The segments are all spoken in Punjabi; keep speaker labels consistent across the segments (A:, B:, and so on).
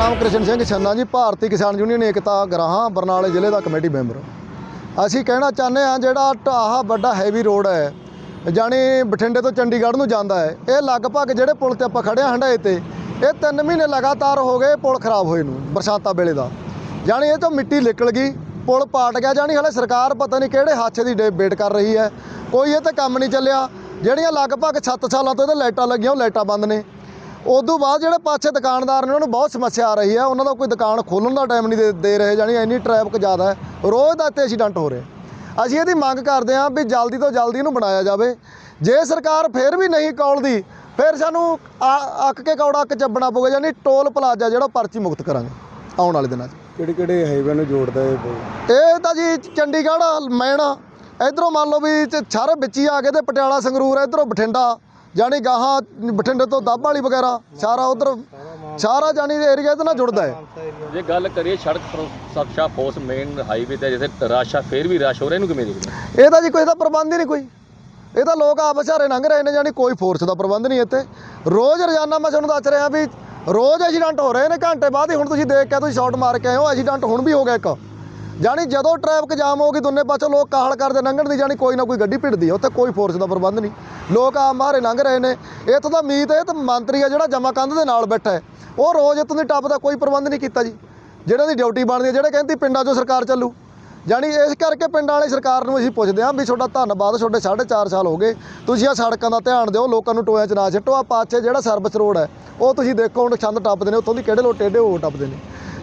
A: ਕਿਸ਼ਨ ਸਿੰਘ ਛੰਨਾ ਜੀ, ਭਾਰਤੀ ਕਿਸਾਨ ਯੂਨੀਅਨ ਏਕਤਾ ਗਰਾਹਾਂ, ਬਰਨਾਲੇ ਜ਼ਿਲ੍ਹੇ ਦਾ ਕਮੇਟੀ ਮੈਂਬਰ। ਅਸੀਂ ਕਹਿਣਾ ਚਾਹੁੰਦੇ ਹਾਂ, ਜਿਹੜਾ ਢਾਹਾ ਵੱਡਾ ਹੈਵੀ ਰੋਡ ਹੈ, ਜਾਣੀ ਬਠਿੰਡੇ ਤੋਂ ਚੰਡੀਗੜ੍ਹ ਨੂੰ ਜਾਂਦਾ ਹੈ, ਇਹ ਲਗਭਗ ਜਿਹੜੇ ਪੁਲ ਤੇ ਆਪਾਂ ਖੜੇ ਹਾਂ ਹੰਡਾਏ ਤੇ, ਇਹ 3 ਮਹੀਨੇ ਲਗਾਤਾਰ ਹੋ ਗਏ ਪੁਲ ਖਰਾਬ ਹੋਏ ਨੂੰ, ਬਰਸਾਤਾਂ ਵੇਲੇ ਦਾ। ਜਾਣੀ ਇਹ ਤੋਂ ਮਿੱਟੀ ਨਿਕਲ ਗਈ, ਪੁਲ ਪਾਟ ਗਿਆ, ਜਾਣੀ ਹਲੇ ਸਰਕਾਰ ਪਤਾ ਨਹੀਂ ਕਿਹੜੇ ਹਾਦਸੇ ਦੀ ਡੇ- ਵੇਟ ਕਰ ਰਹੀ ਹੈ, ਕੋਈ ਇਹ ਤਾਂ ਕੰਮ ਨਹੀਂ ਚੱਲਿਆ। ਜਿਹੜੀਆਂ ਲਗਭਗ 7 ਸਾਲਾਂ ਤੋਂ ਇਹਦੇ ਲਾਈਟਾਂ ਲੱਗੀਆਂ, ਉਹ ਲਾਈਟਾਂ ਬੰਦ ਨੇ। ਉਦੋਂ ਬਾਅਦ ਜਿਹੜੇ ਪਾਛੇ ਦੁਕਾਨਦਾਰ ਨੇ ਉਹਨਾਂ ਨੂੰ ਬਹੁਤ ਸਮੱਸਿਆ ਆ ਰਹੀ ਹੈ ਉਹਨਾਂ ਦਾ ਕੋਈ ਦੁਕਾਨ ਖੋਲ੍ਹਣ ਦਾ ਟਾਈਮ ਨਹੀਂ ਦੇ- ਦੇ ਰਹੇ ਜਾਣੀ ਇੰਨੀ ਟ੍ਰੈਫਿਕ ਜ਼ਿਆਦਾ ਹੈ। ਰੋਜ਼ ਦਾ ਇੱਥੇ ਐਕਸੀਡੈਂਟ ਹੋ ਰਹੇ। ਅਸੀਂ ਇਹਦੀ ਮੰਗ ਕਰਦੇ ਹਾਂ ਵੀ ਜਲਦੀ ਤੋਂ ਜਲਦੀ ਇਹਨੂੰ ਬਣਾਇਆ ਜਾਵੇ। ਜੇ ਸਰਕਾਰ ਫੇਰ ਵੀ ਨਹੀਂ ਕੌਲਦੀ ਫਿਰ ਸਾਨੂੰ ਅੱਕ ਕੇ ਕੌੜਾ ਅੱਕ ਚੱਬਣਾ ਪਊਗਾ ਯਾਨੀ ਟੋਲ ਪਲਾਜ਼ਾ ਜਿਹੜਾ ਪਰਚੀ ਮੁਕਤ ਕਰਾਂਗੇ ਆਉਣ ਵਾਲੇ ਦਿਨਾਂ 'ਚ।
B: ਕਿਹੜੇ ਕਿਹੜੇ ਹਾਈਵੇ ਨੂੰ ਜੋੜਦਾ ਇਹ
A: ਇਹ ਤਾਂ ਜੀ ਚੰਡੀਗੜ੍ਹ ਮੈਨ ਇਧਰੋਂ ਮੰਨ ਲਓ ਵੀ ਸਾਰੇ ਵਿੱਚ ਹੀ ਆ ਗਏ ਤੇ ਪਟਿਆਲਾ ਸੰਗਰੂਰ ਇਧਰੋਂ ਬਠਿੰਡਾ। ਜਾਣੀ ਗਾਹਾਂ ਬਠਿੰਡੇ ਤੋਂ ਦੱਬ ਵਾਲੀ ਵਗੈਰਾ ਸਾਰਾ ਉਧਰ ਸਾਰਾ ਜਾਣੀ ਏਰੀਆ ਇਹਦੇ ਨਾਲ ਜੁੜਦਾ ਹੈ।
C: ਜੇ ਗੱਲ ਕਰੀਏ ਸੜਕ ਸੁਰੱਖਿਆ ਫੋਰਸ ਮੇਨ ਹਾਈਵੇ ਤੇ ਜਿੱਥੇ ਰਸ਼ ਫੇਰ ਵੀ ਰਸ਼ ਹੋ ਰਿਹਾ ਇਹਨੂੰ ਕਿਵੇਂ ਦੇਖਦੇ
A: ਤਾਂ ਜੀ ਕੋਈ ਦਾ ਪ੍ਰਬੰਧ ਹੀ ਨਹੀਂ ਕੋਈ। ਇਹ ਤਾਂ ਲੋਕ ਆਪ ਵਿਚਾਰੇ ਲੰਘ ਰਹੇ ਨੇ ਜਾਣੀ ਕੋਈ ਫੋਰਸ ਦਾ ਪ੍ਰਬੰਧ ਨਹੀਂ ਇੱਥੇ। ਰੋਜ਼ ਰੋਜ਼ਾਨਾ ਮੈਂ ਤੁਹਾਨੂੰ ਦੱਸ ਰਿਹਾ ਵੀ ਰੋਜ਼ ਐਕਸੀਡੈਂਟ ਹੋ ਰਹੇ ਨੇ ਘੰਟੇ ਬਾਅਦ ਹੀ ਹੁਣ ਤੁਸੀਂ ਦੇਖ ਕੇ ਤੁਸੀਂ ਸ਼ਾਟ ਮਾਰ ਕੇ ਆਏ ਹੋ ਐਕਸੀਡੈਂਟ ਹੁਣ ਵੀ ਹੋ ਗਿਆ ਇੱਕ। ਜਾਣੀ ਜਦੋਂ ਟ੍ਰੈਫਿਕ ਜਾਮ ਹੋ ਗਈ ਦੋਨੇ ਪਾਸੋਂ ਲੋਕ ਕਾਹਲ ਕਰਦੇ ਲੰਘਣ ਦੀ, ਜਾਣੀ ਕੋਈ ਨਾ ਕੋਈ ਗੱਡੀ ਭਿੜਦੀ ਹੈ ਉੱਥੇ ਕੋਈ ਫੋਰਸ ਦਾ ਪ੍ਰਬੰਧ ਨਹੀਂ। ਲੋਕ ਆ ਮਾਰੇ ਲੰਘ ਰਹੇ ਨੇ। ਇੱਥੋਂ ਦਾ ਮੀਤ ਇਹ ਤਾਂ ਮੰਤਰੀ ਆ ਜਿਹੜਾ ਜਮਾ ਕੰਧ ਦੇ ਨਾਲ ਬੈਠਾ ਹੈ। ਉਹ ਰੋਜ਼ ਇੱਥੋਂ ਦੀ ਟੱਪ ਦਾ ਕੋਈ ਪ੍ਰਬੰਧ ਨਹੀਂ ਕੀਤਾ ਜੀ। ਜਿਹੜੇ ਦੀ ਡਿਊਟੀ ਬਣਦੀ ਹੈ ਜਿਹੜੇ ਕਹਿੰਦੀ ਪਿੰਡਾਂ 'ਚੋਂ ਸਰਕਾਰ ਚੱਲੂ। ਜਾਣੀ ਇਸ ਕਰਕੇ ਪਿੰਡਾਂ ਵਾਲੀ ਸਰਕਾਰ ਨੂੰ ਅਸੀਂ ਪੁੱਛਦੇ ਹਾਂ ਵੀ ਤੁਹਾਡਾ ਧੰਨਵਾਦ, ਤੁਹਾਡੇ 4.5 ਸਾਲ ਹੋ ਗਏ। ਤੁਸੀਂ ਆ ਸੜਕਾਂ ਦਾ ਧਿਆਨ ਦਿਓ, ਲੋਕਾਂ ਨੂੰ ਟੋਇਆਂ 'ਚ ਨਾ ਛੱਟੋ ਆ ਪਾਛੇ ਜਿਹੜਾ ਸਰਵਿਸ ਰੋਡ ਹੈ, ਉਹ ਤੁਸੀਂ ਦੇਖੋ, ਹੁਣ ਛੰਦ ਟੱਪਦੇ ਨੇ, ਉੱਥੋਂ ਦੀ ਕਿਹੜੇ ਲੋਕ ਟੇਢੇ ਹੋ ਟੱਪਦੇ ਨੇ।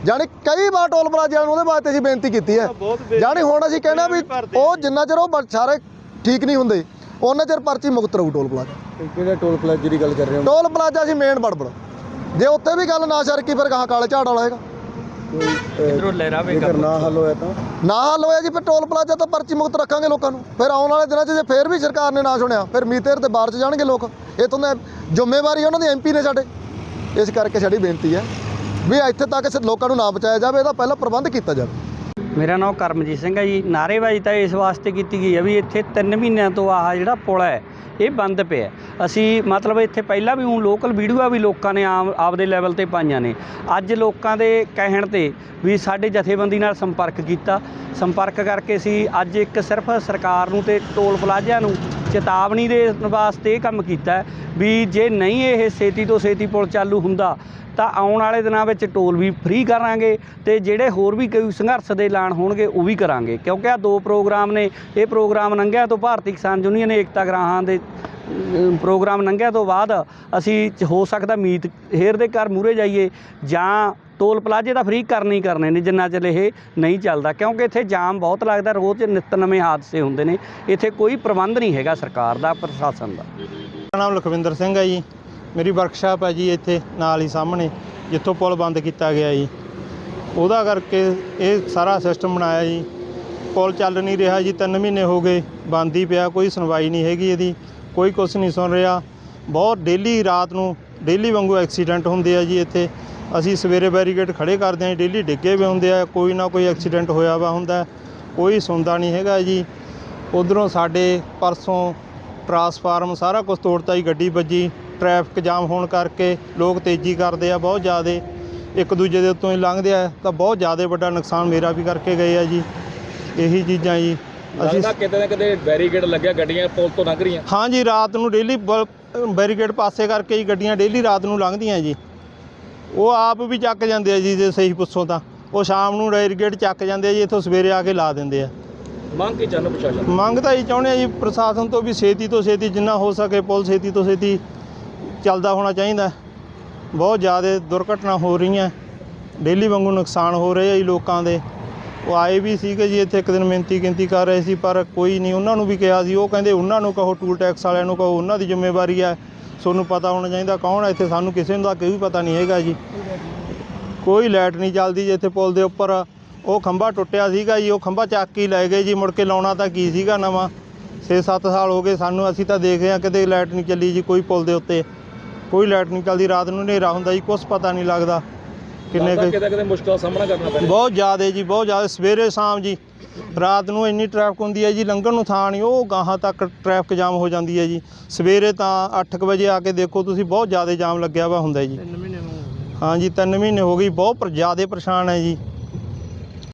A: ਜਾਣੀ ਕਈ ਵਾਰ ਟੋਲ ਪਲਾਜ਼ਿਆਂ ਨੂੰ ਉਹਦੇ ਵਾਸਤੇ ਅਸੀਂ ਬੇਨਤੀ ਕੀਤੀ ਹੈ। ਜਾਣੀ ਹੁਣ ਅਸੀਂ ਕਹਿੰਦੇ ਹਾਂ ਵੀ ਉਹ ਜਿੰਨਾ ਚਿਰ ਉਹ ਸਾਰੇ ਠੀਕ ਨਹੀਂ ਹੁੰਦੇ ਉਹਨਾਂ ਚਿਰ ਪਰਚੀ ਮੁਕਤ ਰਹੂ ਟੋਲ ਪਲਾਜ਼ਾ।
B: ਇਹ ਕਿਹੜੇ ਟੋਲ ਪਲਾਜ਼ੇ ਦੀ ਗੱਲ ਕਰ ਰਹੇ ਹੋ?
A: ਟੋਲ ਪਲਾਜ਼ਾ ਅਸੀਂ ਮੇਨ ਬੜਬੜ। ਜੇ ਉੱਥੇ ਵੀ ਗੱਲ ਨਾ ਸਰਕੀ ਫਿਰ ਗਾਹਾਂ ਕਾਲੇ ਝਾੜ ਵਾਲਾ ਹੈਗਾ।
B: ਕੋਈ ਇਧਰੋਂ ਲਹਿਰਾ ਵੀ ਨਾ ਹੱਲ ਹੋਇਆ ਤਾਂ?
A: ਨਾ ਹੱਲ ਹੋਇਆ ਜੀ ਫਿਰ ਟੋਲ ਪਲਾਜ਼ਾ ਤਾਂ ਪਰਚੀ ਮੁਕਤ ਰੱਖਾਂਗੇ ਲੋਕਾਂ ਨੂੰ। ਫਿਰ ਆਉਣ ਵਾਲੇ ਦਿਨਾਂ 'ਚ ਜੇ ਫਿਰ ਵੀ ਸਰਕਾਰ ਨੇ ਨਾ ਸੁਣਿਆ ਫਿਰ ਮੀਤੇਰ ਤੇ ਬਾਹਰ 'ਚ ਜਾਣਗੇ ਲੋਕ। ਇਥੋਂ ਦੇ ਜ਼ਿੰਮੇਵਾਰੀ ਉਹਨਾਂ ਦੇ ਐਮਪੀ ਨੇ ਸਾਡੇ। ਇਸ ਕਰਕੇ ਸਾਡੀ ਬੇਨਤੀ ਹੈ। ਵੀ ਇੱਥੇ ਤੱਕ ਸ- ਲੋਕਾਂ ਨੂੰ ਨਾ ਬਚਾਇਆ ਜਾਵੇ ਇਹਦਾ ਪਹਿਲਾਂ ਪ੍ਰਬੰਧ ਕੀਤਾ ਜਾਵੇ।
D: ਮੇਰਾ ਨਾਮ ਕਰਮਜੀਤ ਸਿੰਘ ਹੈ ਜੀ। ਨਾਅਰੇਬਾਜ਼ੀ ਤਾਂ ਇਸ ਵਾਸਤੇ ਕੀਤੀ ਗਈ ਹੈ ਵੀ ਇੱਥੇ 3 ਮਹੀਨਿਆਂ ਤੋਂ ਆਹ ਜਿਹੜਾ ਪੁਲ ਹੈ, ਇਹ ਬੰਦ ਪਿਆ ਅਸੀਂ ਮਤਲਬ ਇੱਥੇ ਪਹਿਲਾਂ ਵੀ ਉਹ ਲੋਕਲ ਵੀਡੀਓ ਵੀ ਲੋਕਾਂ ਨੇ ਆਮ, ਆਪਦੇ ਲੈਵਲ ਤੇ ਪਾਈਆਂ ਨੇ। ਅੱਜ ਲੋਕਾਂ ਦੇ ਕਹਿਣ ਤੇ ਵੀ ਸਾਡੇ ਜਥੇਬੰਦੀ ਨਾਲ ਸੰਪਰਕ ਕੀਤਾ। ਸੰਪਰਕ ਕਰਕੇ ਅਸੀਂ ਅੱਜ ਇੱਕ ਸਿਰਫ ਸਰਕਾਰ ਨੂੰ ਤੇ ਟੋਲ ਪਲਾਜ਼ਿਆਂ ਨੂੰ ਚੇਤਾਵਨੀ ਦੇ ਵਾਸਤੇ ਇਹ ਕੰਮ ਕੀਤਾ ਵੀ ਜੇ ਨਹੀਂ ਇਹ ਛੇਤੀ ਤੋਂ ਛੇਤੀ ਪੁਲ ਚਾਲੂ ਹੁੰਦਾ, ਤਾਂ ਆਉਣ ਵਾਲੇ ਦਿਨਾਂ ਵਿੱਚ ਟੋਲ ਵੀ ਫ੍ਰੀ ਕਰਾਂਗੇ ਤੇ ਜਿਹੜੇ ਹੋਰ ਵੀ ਕੋਈ ਸੰਘਰਸ਼ ਦੇ ਐਲਾਨ ਹੋਣਗੇ, ਉਹ ਵੀ ਕਰਾਂਗੇ। ਕਿਉਂਕਿ ਆ ਦੋ ਪ੍ਰੋਗਰਾਮ ਨੇ। ਇਹ ਪ੍ਰੋਗਰਾਮ ਲੰਘਿਆ ਤੋਂ ਭਾਰਤੀ ਕਿਸਾਨ ਯੂਨੀਅਨ ਏਕਤਾ ਗ੍ਰਾਹਾਂ ਦੇ ਪ੍ਰੋਗਰਾਮ ਲੰਘਿਆ ਤੋਂ ਬਾਅਦ ਅਸੀਂ ਹੋ ਸਕਦਾ ਮੀਤ ਹੇਰ ਦੇ ਘਰ ਮੂਰੇ ਜਾਈਏ ਜਾਂ ਟੋਲ ਪਲਾਜ਼ੇ ਤਾਂ ਫ੍ਰੀ ਕਰਨੇ ਹੀ ਕਰਨੇ ਨੇ, ਜਿੰਨਾ ਚਿਰ ਇਹ ਨਹੀਂ ਚੱਲਦਾ। ਕਿਉਂਕਿ ਇੱਥੇ ਜਾਮ ਬਹੁਤ ਲੱਗਦਾ, ਰੋਜ਼ ਨਿੱਤ ਨਵੇਂ ਹਾਦਸੇ ਹੁੰਦੇ ਨੇ। ਇੱਥੇ ਕੋਈ ਪ੍ਰਬੰਧ ਨਹੀਂ ਹੈਗਾ ਸਰਕਾਰ ਦਾ, ਪ੍ਰਸ਼ਾਸਨ ਦਾ।
E: ਮੇਰਾ ਨਾਮ ਲਖਵਿੰਦਰ ਸਿੰਘ ਹੈ ਜੀ। ਮੇਰੀ ਵਰਕਸ਼ਾਪ ਹੈ ਜੀ ਇੱਥੇ, ਨਾਲ ਹੀ ਸਾਹਮਣੇ, ਜਿੱਥੋਂ ਪੁਲ ਬੰਦ ਕੀਤਾ ਗਿਆ ਜੀ। ਉਹਦਾ ਕਰਕੇ ਇਹ ਸਾਰਾ ਸਿਸਟਮ ਬਣਾਇਆ ਜੀ। ਪੁਲ ਚੱਲ ਨਹੀਂ ਰਿਹਾ ਜੀ 3 ਮਹੀਨੇ ਹੋ ਗਏ ਬੰਦ ਹੀ ਪਿਆ, ਕੋਈ ਸੁਣਵਾਈ ਨਹੀਂ ਹੈਗੀ ਇਹਦੀ, ਕੋਈ ਕੁਝ ਨਹੀਂ ਸੁਣ ਰਿਹਾ। ਬਹੁਤ ਡੇਲੀ ਰਾਤ ਨੂੰ, ਡੇਲੀ ਵਾਂਗੂ ਐਕਸੀਡੈਂਟ ਹੁੰਦੇ ਆ ਜੀ ਇੱਥੇ। ਅਸੀਂ ਸਵੇਰੇ ਬੈਰੀਕੇਡ ਖੜੇ ਕਰਦੇ ਹਾਂ ਡੇਲੀ ਡਿੱਗੇ ਵੀ ਹੁੰਦੇ ਆ, ਕੋਈ ਨਾ ਕੋਈ ਐਕਸੀਡੈਂਟ ਹੋਇਆ ਵਾ ਹੁੰਦਾ, ਕੋਈ ਸੁਣਦਾ ਨਹੀਂ ਹੈਗਾ ਜੀ। ਉਧਰੋਂ ਸਾਡੇ ਪਰਸੋਂ ਟਰਾਂਸਫਾਰਮ ਸਾਰਾ ਕੁਝ ਤੋੜਤਾ ਜੀ, ਗੱਡੀ ਵੱਜੀ, ਟ੍ਰੈਫਿਕ ਜਾਮ ਹੋਣ ਕਰਕੇ ਲੋਕ ਤੇਜ਼ੀ ਕਰਦੇ ਆ, ਬਹੁਤ ਜ਼ਿਆਦਾ। ਇੱਕ ਦੂਜੇ ਦੇ ਉੱਤੋਂ ਹੀ ਲੰਘਦੇ ਆ ਤਾਂ ਬਹੁਤ ਜ਼ਿਆਦਾ ਵੱਡਾ ਨੁਕਸਾਨ ਮੇਰਾ ਵੀ ਕਰਕੇ ਗਏ ਆ ਜੀ। ਇਹੀ ਚੀਜ਼ਾਂ ਜੀ। ਅਸੀਂ
C: ਲੱਗਦਾ ਕਿਤੇ ਨਾ ਕਿਤੇ ਬੈਰੀਕੇਡ ਲੱਗਿਆ ਗੱਡੀਆਂ ਪੁਲ ਤੋਂ ਲੰਘ ਰਹੀਆਂ।
E: ਹਾਂ ਜੀ ਰਾਤ ਨੂੰ ਡੇਲੀ ਬੈਰੀਕੇਡ ਪਾਸੇ ਕਰਕੇ ਹੀ ਗੱਡੀਆਂ ਡੇਲੀ ਰਾਤ ਨੂੰ ਲੰਘਦੀਆਂ ਜੀ। ਉਹ ਆਪ ਵੀ ਚੱਕ ਜਾਂਦੇ ਆ ਜੀ ਜੇ ਸਹੀ ਪੁੱਛੋ ਤਾਂ। ਉਹ ਸ਼ਾਮ ਨੂੰ ਬੈਰੀਕੇਡ ਚੱਕ ਜਾਂਦੇ ਆ ਜੀ ਇੱਥੋਂ ਸਵੇਰੇ ਆ ਕੇ ਲਾ ਦਿੰਦੇ ਆ।
C: ਮੰਗ ਕੀ ਚਾਹੁੰਦੇ ਪ੍ਰਸ਼ਾਸਨ
E: ਮੰਗ ਤਾਂ ਇਹ ਚਾਹੁੰਦੇ ਆ ਜੀ ਪ੍ਰਸ਼ਾਸਨ ਤੋਂ ਵੀ ਛੇਤੀ ਤੋਂ ਛੇਤੀ ਜਿੰਨਾ ਹੋ ਸਕੇ ਪੁਲ ਛੇਤੀ ਤੋਂ ਛੇਤੀ ਚੱਲਦਾ ਹੋਣਾ ਚਾਹੀਦਾ। ਬਹੁਤ ਜ਼ਿਆਦਾ ਦੁਰਘਟਨਾ ਹੋ ਰਹੀਆਂ। ਡੇਲੀ ਵਾਂਗੂ ਨੁਕਸਾਨ ਹੋ ਰਹੇ ਆ ਜੀ ਲੋਕਾਂ ਦੇ। ਉਹ ਆਏ ਵੀ ਸੀਗੇ ਜੀ ਇੱਥੇ ਇੱਕ ਦਿਨ ਮਿਹਨਤੀ ਗਿਣਤੀ ਕਰ ਰਹੇ ਸੀ, ਪਰ ਕੋਈ ਨਹੀਂ, ਉਹਨਾਂ ਨੂੰ ਵੀ ਕਿਹਾ ਸੀ। ਉਹ ਕਹਿੰਦੇ, ਉਹਨਾਂ ਨੂੰ ਕਹੋ, ਟੂਲ ਟੈਕਸ ਵਾਲਿਆਂ ਨੂੰ ਕਹੋ, ਉਹਨਾਂ ਦੀ ਜ਼ਿੰਮੇਵਾਰੀ ਹੈ ਤੁਹਾਨੂੰ ਪਤਾ ਹੋਣਾ ਚਾਹੀਦਾ ਕੌਣ ਹੈ ਇੱਥੇ, ਸਾਨੂੰ ਕਿਸੇ ਨੂੰ ਤਾਂ ਕੋਈ ਪਤਾ ਨਹੀਂ ਹੈਗਾ ਜੀ। ਕੋਈ ਲਾਈਟ ਨਹੀਂ ਚੱਲਦੀ ਜੀ ਇੱਥੇ ਪੁਲ ਦੇ ਉੱਪਰ। ਉਹ ਖੰਭਾ ਟੁੱਟਿਆ ਸੀਗਾ ਜੀ, ਉਹ ਖੰਭਾ ਚੱਕ ਕੇ ਲੈ ਗਏ ਜੀ, ਮੁੜ ਕੇ ਲਾਉਣਾ ਤਾਂ ਕੀ ਸੀਗਾ ਨਵਾਂ। 6-7 ਸਾਲ ਹੋ ਗਏ, ਸਾਨੂੰ ਅਸੀਂ ਤਾਂ ਦੇਖ ਰਹੇ ਹਾਂ ਕਿਤੇ ਲਾਈਟ ਨਹੀਂ ਚੱਲੀ ਜੀ ਕੋਈ ਪੁਲ ਦੇ ਉੱਤੇ। ਕੋਈ ਲਾਈਟ ਨਹੀਂ ਚੱਲਦੀ ਰਾਤ ਨੂੰ ਹਨੇਰਾ ਹੁੰਦਾ ਜੀ ਕੁਝ ਪਤਾ ਨਹੀਂ ਲੱਗਦਾ ਕਿੰਨੇ ਕੁ
C: ਕਿਤੇ ਕਿਤੇ ਮੁਸ਼ਕਲ ਦਾ ਸਾਹਮਣਾ ਕਰਨਾ ਪੈਣਾ
E: ਬਹੁਤ ਜ਼ਿਆਦਾ ਜੀ ਬਹੁਤ ਜ਼ਿਆਦਾ। ਸਵੇਰੇ ਸ਼ਾਮ ਜੀ ਰਾਤ ਨੂੰ ਇੰਨੀ ਟ੍ਰੈਫਿਕ ਹੁੰਦੀ ਹੈ ਜੀ ਲੰਘਣ ਨੂੰ ਥਾਂ ਨਹੀਂ ਉਹ ਗਾਹਾਂ ਤੱਕ ਟ੍ਰੈਫਿਕ ਜਾਮ ਹੋ ਜਾਂਦੀ ਹੈ ਜੀ। ਸਵੇਰੇ ਤਾਂ 8:00 ਵਜੇ ਆ ਕੇ ਦੇਖੋ ਤੁਸੀਂ ਬਹੁਤ ਜ਼ਿਆਦਾ ਜਾਮ ਲੱਗਿਆ ਵਾ ਹੁੰਦਾ ਜੀ। ਹਾਂ ਜੀ 3 ਮਹੀਨੇ ਹੋ ਗਈ ਬਹੁਤ ਜ਼ਿਆਦਾ ਪਰੇਸ਼ਾਨ ਹੈ ਜੀ।